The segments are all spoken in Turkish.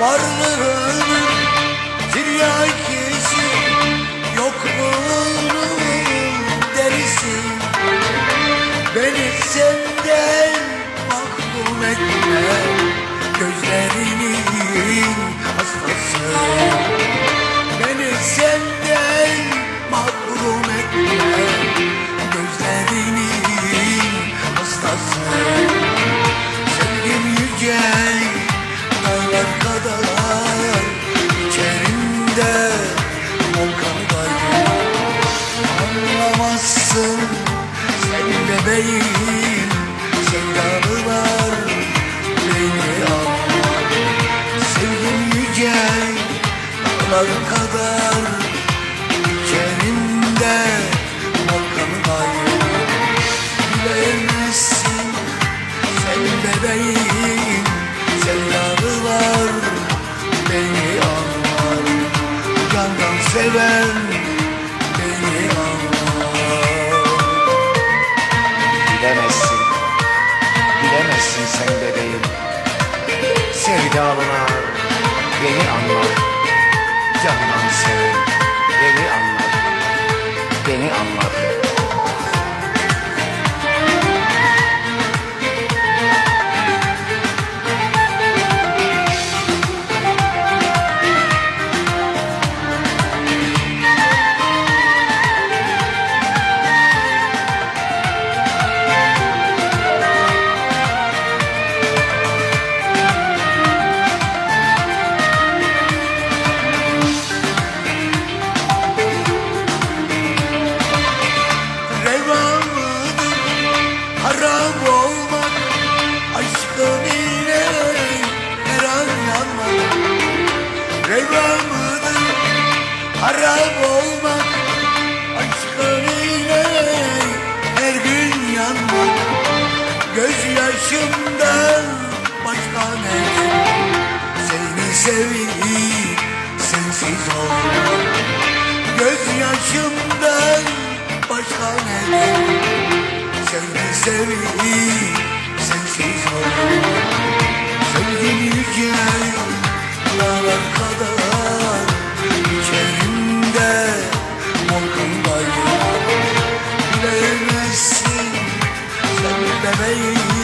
Varlığının tiryakisi Yokluğunun derisi. Beni senden mahrum etme Gözlerinin İçerimde volkandayım Anlamazsın. Sen bebeğim seven. Beni anlar Bilemezsin, bilemezsin sen bebeğim. Sevdalılar beni anlar haram olmak Aşkın ile her an yanmak. Reva mıdır haram olmak Aşkın ile her gün yanmak. Gözyaşımdan başka ne Seni seveyim sensiz olmak. Gözyaşımdan başka ne Seveyim sensiz olmak Sevgin yüce dağlar kadar İçerimde volkandayım Bilemezsin sen bebeğim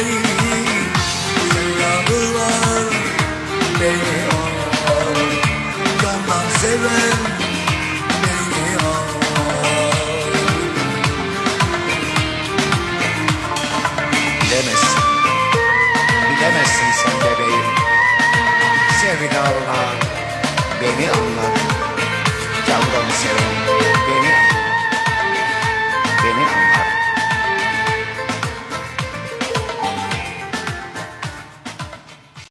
bebeğim Sevdalılar beni anlar Candan seven beni anlar Bilemezsin, bilemezsin sen bebeğim. Sevdalılar beni anlar. Candan seven